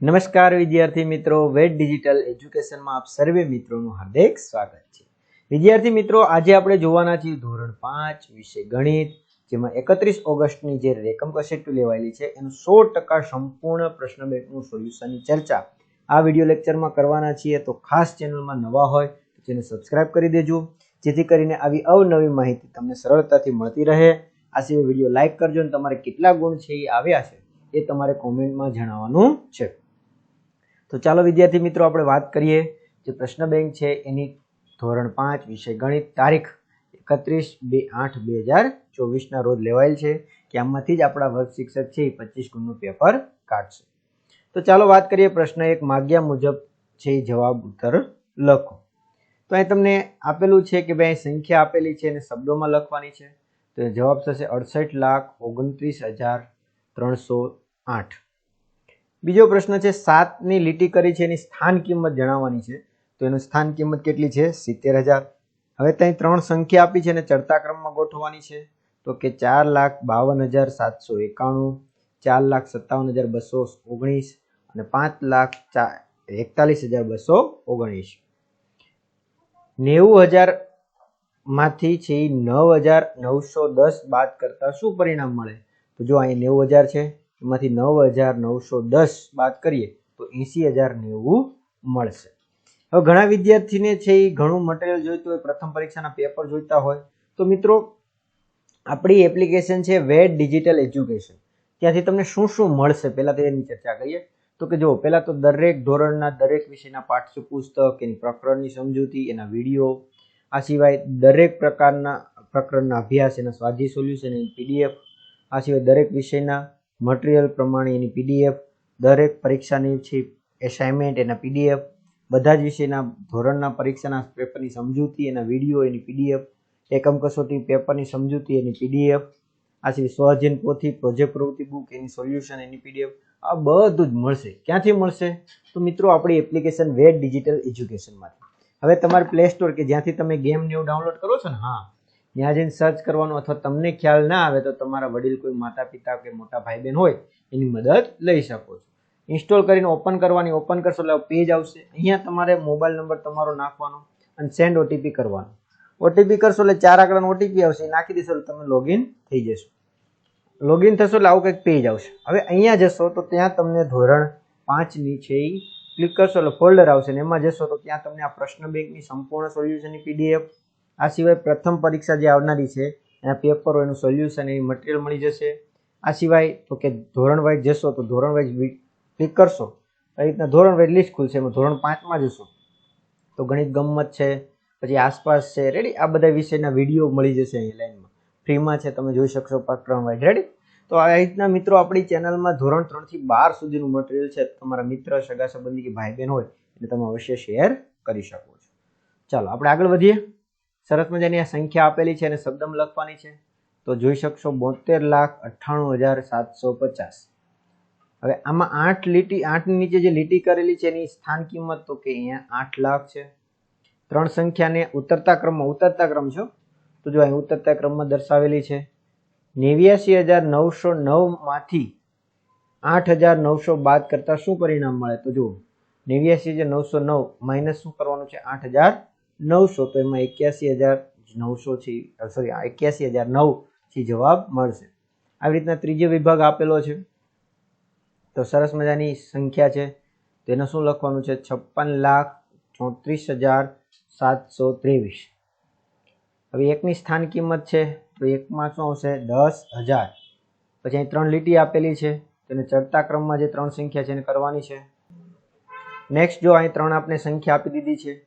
નમસ્કાર વિદ્યાર્થી મિત્રો વેટ ડિજિટલ એજ્યુકેશનમાં આપ સર્વે મિત્રોનું હાર્દિક સ્વાગત છે. વિદ્યાર્થી મિત્રો, આજે આપણે જોવાના છીએ ધોરણ પાંચ વિષય ગણિત, જેમાં એકત્રીસ ઓગસ્ટની જે રેકમ કસેટુ લેવાયેલી છે, એનું સો ટકા સંપૂર્ણ પ્રશ્ન બેંકનું સોલ્યુશનની ચર્ચા. આ વીડિયો લેક્ચરમાં કરવાના છીએ, તો ખાસ ચેનલમાં નવા હોય તો તેને સબસ્ક્રાઇબ કરી દેજો, જેથી કરીને આવી અવનવી માહિતી તમને સરળતાથી મળતી રહે. આ સિવાય વીડિયો લાઇક કરજો અને તમારે કેટલા ગુણ છે એ આવ્યા છે એ તમારે કોમેન્ટમાં જણાવવાનું છે. તો ચાલો વિદ્યાર્થી મિત્રો, આપણે વાત કરીએ. જે પ્રશ્ન બેંક છે, એની ધોરણ પાંચ વિષય ગણિત, તારીખ એકત્રીસ બે આઠ બે હજાર ચોવીસના રોજ લેવાયેલ છે. કે આમાંથી જ આપણા વર્ગ શિક્ષક છે, એ પચીસ ગુણનું પેપર કાઢશે. તો ચાલો વાત કરીએ, પ્રશ્ન એક માગ્યા મુજબ છે જવાબ ઉત્તર લખો. તો અહીં તમને આપેલું છે કે ભાઈ સંખ્યા આપેલી છે અને શબ્દોમાં લખવાની છે. તો જવાબ થશે અડસઠ લાખ ઓગણત્રીસ હજાર ત્રણસો આઠ. બીજો પ્રશ્ન છે, સાતની લીટી કરી છે, એની સ્થાન કિંમત જણાવવાની છે. તો એનું સ્થાન કિંમત કેટલી છે? સિત્તેર હજાર. હવે ત્યાં ત્રણ સંખ્યા આપી છે અને ચડતા ક્રમમાં ગોઠવવાની છે. તો કે ચાર લાખ બાવન હજાર સાતસો એકાણું, ચાર લાખ સત્તાવન હજાર બસો ઓગણીસ અને પાંચ લાખ ચા, એકતાલીસ હજાર બસો ઓગણીસ. નેવું હજારમાંથી છે નવ હજાર નવસો દસ બાદ કરતા શું પરિણામ મળે? તો જો અહીં નેવું હજાર છે એમાંથી નવ હજાર નવસો દસ બાદ કરીએ તો એંસી હજાર નેવું મળશે. હવે ઘણા વિદ્યાર્થીને છે એ ઘણું મટીરિયલ જોઈતું હોય, પ્રથમ પરીક્ષાના પેપર જોઈતા હોય. તો મિત્રો, આપણી એપ્લિકેશન છે વેટ ડિજિટલ એજ્યુકેશન ત્યાંથી તમને શું શું મળશે પહેલાં તો એની ચર્ચા કરીએ. તો કે જો પહેલાં તો દરેક ધોરણના, દરેક વિષયના પાઠ્યપુસ્તક, એની પ્રકરણની સમજૂતી, એના વીડિયો. આ સિવાય દરેક પ્રકારના પ્રકરણના અભ્યાસ, એના સ્વાધ્યાય સોલ્યુશન એની પીડીએફ આ સિવાય દરેક વિષયના મટીરિયલ પ્રમાણે એની પીડીએફ, દરેક પરીક્ષાની છે એસાઇનમેન્ટ એના પીડીએફ, બધા જ વિષયના ધોરણના પરીક્ષાના પેપરની સમજૂતી, એના વીડિયો, એની પીડીએફ, એકમ કસોટી પેપરની સમજૂતી, એની પીડીએફ, આ સિવાય સ્વઅધ્યયન પોથી પ્રોજેક્ટ પ્રવૃત્તિ બુક એની સોલ્યુશન એની પીડીએફ, આ બધું જ મળશે. ક્યાંથી મળશે? તો મિત્રો, આપણી એપ્લિકેશન વેટ ડિજિટલ એજ્યુકેશનમાંથી હવે તમારે પ્લે સ્ટોર કે જ્યાંથી તમે ગેમ ને એવું ડાઉનલોડ કરો છો ને? હા. ત્યાં જઈને સર્ચ કરવાનું અથવા તમને ખ્યાલ ના આવે તો તમારા વડીલ કોઈ માતા પિતા કે મોટા ભાઈ બહેન હોય, એની મદદ લઈ શકો છો. ઇન્સ્ટોલ કરીને ઓપન કરવાની ઓપન કરશો એટલે પેજ આવશે. અહીંયા તમારે મોબાઈલ નંબર તમારો નાખવાનો અને સેન્ડ ઓટીપી કરવાનો. ઓટીપી કરશો એટલે ચાર આંકડાનો ઓટીપી આવશે નાખી દેશો એટલે તમે લોગિન થઈ જશો. લોગિન થશો એટલે આવું કંઈક પેજ આવશે. હવે અહીંયા જશો તો ત્યાં તમને ધોરણ પાંચની છે એ ક્લિક કરશો એટલે ફોલ્ડર આવશે ને એમાં જશો તો ત્યાં તમને આ પ્રશ્ન બેંકની સંપૂર્ણ સોલ્યુશનની પીડીએફ આ સિવાય પ્રથમ પરીક્ષા જે આવનારી છે, એના પેપરો એનું સોલ્યુશન એની મટીરિયલ મળી જશે. આ સિવાય, તો કે ધોરણ વાઇઝ જશો, તો ધોરણ વાઇઝ ક્લિક કરશો. આ રીતના ધોરણ વાઇઝ લિસ્ટ ખુલશે, એમાં ધોરણ પાંચમાં જશો. તો ગણિત ગમ્મત છે, પછી આસપાસ છે રેડી આ બધા વિષયના વીડિયો મળી જશે અહીં લાઈનમાં ફ્રીમાં છે, તમે જોઈ શકશો પ્રકરણ વાઇઝ રેડી તો આ રીતના મિત્રો, આપણી ચેનલમાં ધોરણ ત્રણથી બાર સુધીનું મટીરિયલ છે. તમારા મિત્ર, સગા સંબંધી કે ભાઈ બહેન હોય એટલે તમે અવશ્ય શેર કરી શકો છો. ચાલો, આપણે આગળ વધીએ. સરસ મજાની આ સંખ્યા આપેલી છે અને શબ્દમાં લખવાની છે. તો જોઈ શકશો બોતેર લાખ અઠ્ઠાણું હજાર સાતસો પચાસ. હવે આમાં આઠ લીટી, આઠની નીચે જે લીટી કરેલી છે એની સ્થાન કિંમત તો કે અહીંયા આઠ લાખ છે. ત્રણ સંખ્યાને ઉતરતા ક્રમમાં, ઉતરતા ક્રમ છો? તો જો અહીં ઉતરતા ક્રમમાં દર્શાવેલી છે, નેવ્યાસી હજાર નવસો નવમાંથી આઠ હજાર નવસો બાદ કરતાં શું પરિણામ મળે? તો જુઓ, નેવ્યાસી હજાર નવસો નવ માઇનસ શું કરવાનું છે? આઠ હજાર નવસો, તો એમાં એક્યાસી હજાર, નવસો છે સોરી એક્યાસી હજાર નવથી જવાબ મળશે. આવી રીતના ત્રીજો વિભાગ આપેલો છે. તો સરસ મજાની સંખ્યા છે. તેને શું લખવાનું છે? છપ્પન લાખ ચોત્રીસ હજાર સાતસો ત્રેવીસ. હવે એકની સ્થાન કિંમત છે, તો એકમાં શું આવશે? દસ હજાર. પછી અહીં ત્રણ લીટી આપેલી છે તેને ચડતા ક્રમમાં જે ત્રણ સંખ્યા છે એને કરવાની છે. નેક્સ્ટ જો અહીં ત્રણ આપણે સંખ્યા આપી દીધી છે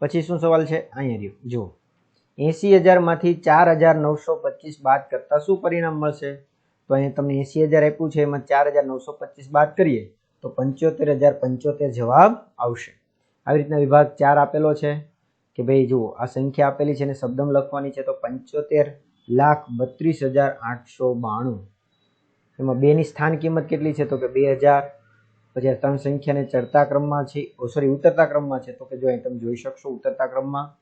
પછી શું સવાલ છે? અહીંયા રહ્યો. જુઓ. એંસી હજારમાંથી ચાર હજાર નવસો પચીસ બાદ કરતાં શું પરિણામ મળશે? તો અહીંયા તમને એંસી હજાર આપ્યું છે, એમાં ચાર હજાર નવસો પચીસ બાદ કરીએ, તો પંચોતેર હજાર પંચોતેર જવાબ આવશે. આવી રીતના વિભાગ ચાર આપેલો છે, કે ભાઈ જુઓ, આ સંખ્યા આપેલી છે અને શબ્દમ લખવાની છે, તો પંચોતેર લાખ બત્રીસ હજાર આઠસો બાણું. એમાં બેની સ્થાન કિંમત કેટલી છે? તો કે બે હજાર પછી આ ત્રણ સંખ્યાને ચડતા ક્રમમાં છે. સોરી ઉતરતા ક્રમમાં છે. તો કે જો અહીં તમે જોઈ શકશો ઉતરતા ક્રમમાં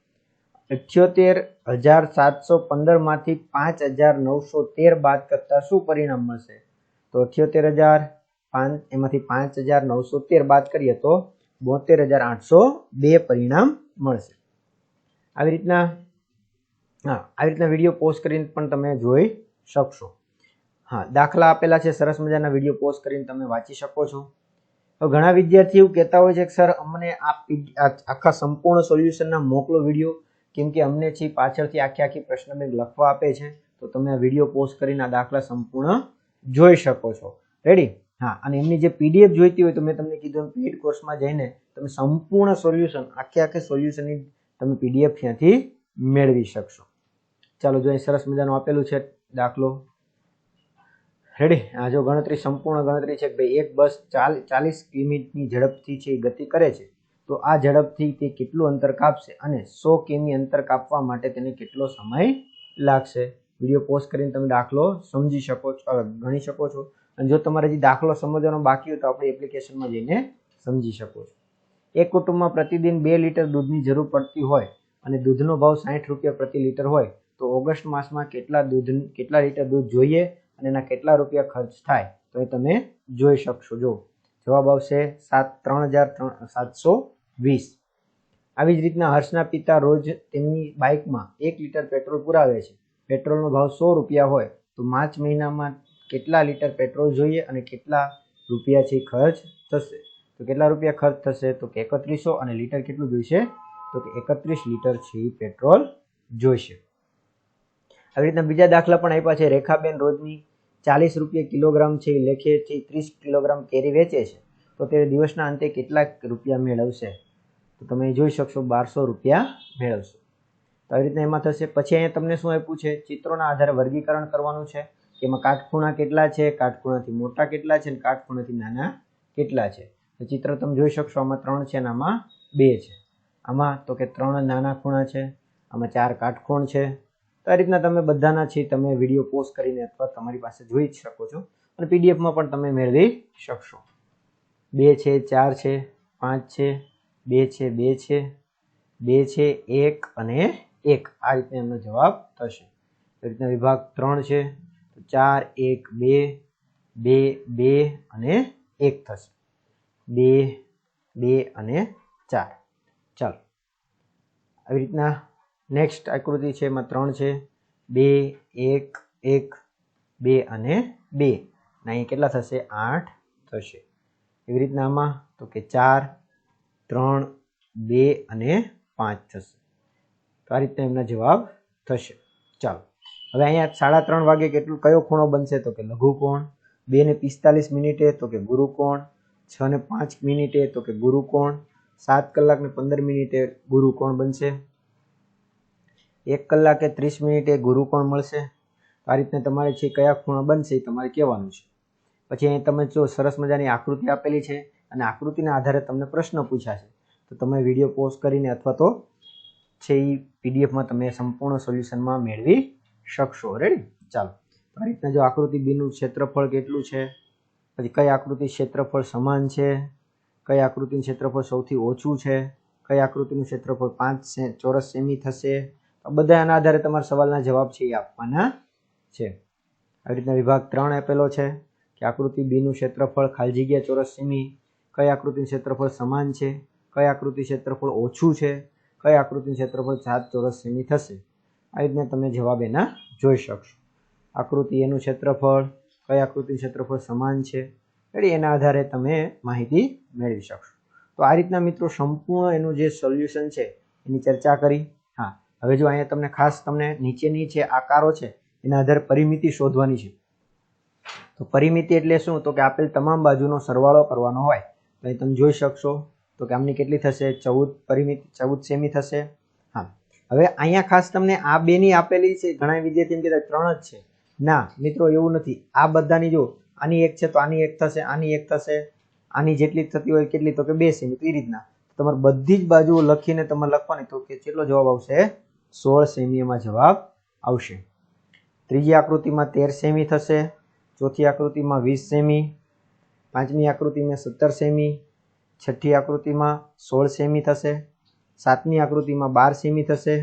અઠ્યોતેર હજાર સાતસો પંદરમાંથી પાંચ હજાર નવસો તેર બાદ કરતાં શું પરિણામ મળશે? તો અઠ્યોતેર હજાર પાંચ, એમાંથી પાંચ હજાર નવસો તેર બાદ કરીએ તો બોતેર હજાર આઠસો બે પરિણામ મળશે. આવી રીતના, હા, આવી રીતના વીડિયો પોસ્ટ કરીને પણ તમે જોઈ શકશો. હા, દાખલા આપેલા છે. સરસ મજાના વીડિયો પોસ્ટ કરીને તમે વાંચી શકો છો. ઘણા વિદ્યાર્થીઓ કહેતા હોય છે કે, સર, અમને આ આખા સંપૂર્ણ સોલ્યુશનના મોકલો વીડિયો કેમ કે અમને છે પાછળથી આખી આખી પ્રશ્ન બેંક લખવા આપે છે. તો તમે આ વીડિયો પોસ્ટ કરીને આ દાખલા સંપૂર્ણ જોઈ શકો છો. રેડી હા, અને એમની જે પીડીએફ જોઈતી હોય, તો મેં તમને કીધું પેઇડ કોર્સમાં જઈને તમે સંપૂર્ણ સોલ્યુશન આખે આખે સોલ્યુશનની તમે પીડીએફ ત્યાંથી મેળવી શકશો. ચાલો, જો અહીં સરસ મજાનું આપેલું છે દાખલો. રેડી આ જો ગણતરી, સંપૂર્ણ ગણતરી છે કે ભાઈ એક બસ ચાલ, ચાલીસ કિમીની ઝડપથી છે એ ગતિ કરે છે, તો આ ઝડપથી તે કેટલું અંતર કાપશે અને સો કિમી અંતર કાપવા માટે તેને કેટલો સમય લાગશે? વીડિયો પોસ્ટ કરીને તમે દાખલો સમજી શકો છો ગણી શકો છો. અને જો તમારે હજી દાખલો સમજવાનો બાકી હોય તો આપણે એપ્લિકેશનમાં જઈને સમજી શકો છો. એક કુટુંબમાં પ્રતિદિન બે લીટર દૂધની જરૂર પડતી હોય અને દૂધનો ભાવ સાઠ રૂપિયા પ્રતિ લીટર હોય, તો ઓગસ્ટ માસમાં કેટલા દૂધ કેટલા લીટર દૂધ જોઈએ? અને એના કેટલા રૂપિયા ખર્ચ થાય તો એ તમે જોઈ શકશો. જો જવાબ આવશે સાત, ત્રણ હજાર ત્રણ, સાતસો વીસ. આવી જ રીતના હર્ષના પિતા રોજ તેમની બાઇકમાં એક લીટર પેટ્રોલ પુરાવે છે. પેટ્રોલનો ભાવ સો રૂપિયા હોય તો માર્ચ મહિનામાં કેટલા લીટર પેટ્રોલ જોઈએ અને કેટલા રૂપિયા છે ખર્ચ થશે? તો કેટલા રૂપિયા ખર્ચ થશે? તો કે એકત્રીસો અને લીટર કેટલું જોઈશે? તો કે એકત્રીસ લીટર છે પેટ્રોલ જોઈશે. આવી રીતના બીજા દાખલા પણ આપ્યા છે. રેખાબેન રોજની ચાલીસ રૂપિયા કિલોગ્રામ છે. એ લેખેથી ત્રીસ કિલોગ્રામ કેરી વેચે છે. તો તે દિવસના અંતે કેટલા રૂપિયા મેળવશે? તો તમે જોઈ શકશો બારસો રૂપિયા મેળવશો. તો આવી રીતના એમાં થશે. પછી અહીંયા તમને શું આપ્યું છે? ચિત્રોના આધારે વર્ગીકરણ કરવાનું છે. કે એમાં કાટખૂણા કેટલા છે? કાટખૂણાથી મોટા કેટલા છે? અને કાટખૂણાથી નાના કેટલા છે? તો ચિત્ર તમે જોઈ શકશો. આમાં ત્રણ છે અને આમાં બે છે. આમાં તો કે ત્રણ નાના ખૂણા છે. આમાં ચાર કાટખૂણ છે. તો આ રીતના તમે બધાના છે, તમે વીડિયો પોસ્ટ કરીને અથવા તમારી પાસે જોઈ જ શકો છો અને પીડીએફમાં પણ તમે મેળવી શકશો. બે છે, ચાર છે, પાંચ છે, બે છે બે છે બે છે, એક અને એક. આ રીતે એમનો જવાબ થશે. એ રીતના વિભાગ ત્રણ છે, તો ચાર, એક, બે બે બે અને એક થશે. બે બે અને ચાર. ચાલો. આવી રીતના નેક્સ્ટ આકૃતિ છે, એમાં ત્રણ છે. બે, એક એક, બે અને બે. ને અહીં કેટલા થશે? આઠ થશે. એવી રીતના આમાં તો કે ચાર, ત્રણ, બે અને પાંચ થશે. તો આ રીતના એમના જવાબ થશે. ચાલો. હવે અહીંયા સાડા ત્રણ વાગે કેટલું, કયો ખૂણો બનશે? તો કે લઘુ કોણ બે ને પિસ્તાલીસ મિનિટે તો કે ગુરુ કોણ છ ને પાંચ મિનિટે તો કે ગુરુ કોણ સાત કલાક ને પંદર મિનિટે ગુરુ કોણ બનશે. એક કલાકે ત્રીસ મિનિટે ગુરુ પણ મળશે. આ રીતના તમારે છે, કયા ખૂણા બનશે એ તમારે કહેવાનું છે. પછી અહીં તમે જો સરસ મજાની આકૃતિ આપેલી છે અને આકૃતિના આધારે તમને પ્રશ્ન પૂછાશે તો તમે વીડિયો પોસ્ટ કરીને અથવા તો છે એ પીડીએફમાં તમે સંપૂર્ણ સોલ્યુશનમાં મેળવી શકશો. રેડી ચાલો. આ રીતના જો આકૃતિ બીનું ક્ષેત્રફળ કેટલું છે? પછી કઈ આકૃતિ ક્ષેત્રફળ સમાન છે? કઈ આકૃતિનું ક્ષેત્રફળ સૌથી ઓછું છે? કઈ આકૃતિનું ક્ષેત્રફળ પાંચ ચોરસ સેમી થશે? બધા એના આધારે તમારા સવાલના જવાબ છે એ આપવાના છે. આવી રીતના વિભાગ ત્રણ આપેલો છે કે આકૃતિ બીનું ક્ષેત્રફળ ખાલી જગ્યા ચોરસ સેમી, કઈ આકૃતિનું ક્ષેત્રફળ સમાન છે, કઈ આકૃતિ ક્ષેત્રફળ ઓછું છે, કઈ આકૃતિનું ક્ષેત્રફળ સાત ચોરસ સેમી થશે. આ રીતના તમે જવાબ એના જોઈ શકશો. આકૃતિ એનું ક્ષેત્રફળ, કઈ આકૃતિનું ક્ષેત્રફળ સમાન છે, એટલે એના આધારે તમે માહિતી મેળવી શકશો. તો આ રીતના મિત્રો સંપૂર્ણ એનું જે સોલ્યુશન છે એની ચર્ચા કરી. હવે જો અહીંયા તમને ખાસ તમને નીચેની જે આકારો છે, એના આધારે પરિમિતિ શોધવાની છે. તો પરિમિતિ એટલે શું? તો કે આપેલ તમામ બાજુનો સરવાળો કરવાનો હોય. તો અહીં તમે જોઈ શકશો, તો કે આમની કેટલી થશે? ચૌદ પરિમિતિ ચૌદ સેમી થશે. હા. હવે અહીંયા ખાસ તમને આ બેની આપેલી છે ઘણા વિદ્યાર્થી કહેતા ત્રણ જ છે. ના, મિત્રો, એવું નથી. આ બધાની જો, આની એક છે તો આની એક થશે, આની એક થશે. આની જેટલી થતી હોય કેટલી તો કે બે સેમી. તો એ રીતના. તમારે બધી જ બાજુઓ લખીને તમારે લખવાની, તો કે કેટલો જવાબ આવશે? સોળ સેમી એમાં જવાબ આવશે. ત્રીજી આકૃતિમાં તેર સેમી થશે, ચોથી આકૃતિમાં વીસ સેમી, પાંચમી આકૃતિમાં સત્તર સેમી, છઠ્ઠી આકૃતિમાં સોળ સેમી થશે, સાતમી આકૃતિમાં બાર સેમી થશે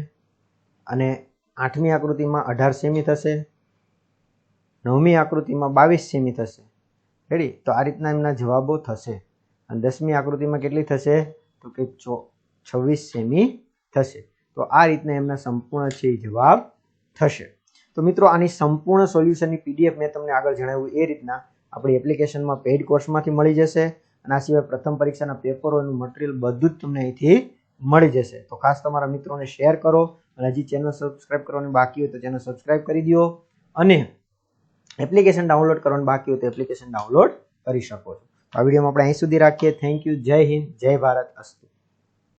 અને આઠમી આકૃતિમાં અઢાર સેમી થશે, નવમી આકૃતિમાં બાવીસ સેમી થશે. રેડી તો આ રીતના એમના જવાબો થશે. અને દસમી આકૃતિમાં કેટલી થશે? તો કે છવ્વીસ સેમી થશે. તો આ રીતના એમના સંપૂર્ણ છે જવાબ થશે. તો મિત્રો, આની સંપૂર્ણ સોલ્યુશનની પીડીએફ મેં તમને આગળ જણાવ્યું, એ રીતના આપણી એપ્લિકેશનમાં પેઇડ કોર્સમાંથી મળી જશે અને આ સિવાય પ્રથમ પરીક્ષાના પેપરો, એનું મટીરિયલ બધું જ તમને અહીંથી મળી જશે. તો ખાસ તમારા મિત્રોને શેર કરો અને હજી ચેનલ સબસ્ક્રાઇબ કરવાની બાકી હોય તો ચેનલ સબસ્ક્રાઇબ કરી દો અને એપ્લિકેશન ડાઉનલોડ કરવાની બાકી હોય તો એપ્લિકેશન ડાઉનલોડ કરી શકો છો. આ વિડીયોમાં આપણે અહીં સુધી રાખીએ. Thank you. જય હિન્દ. જય ભારત. અસ્તુ.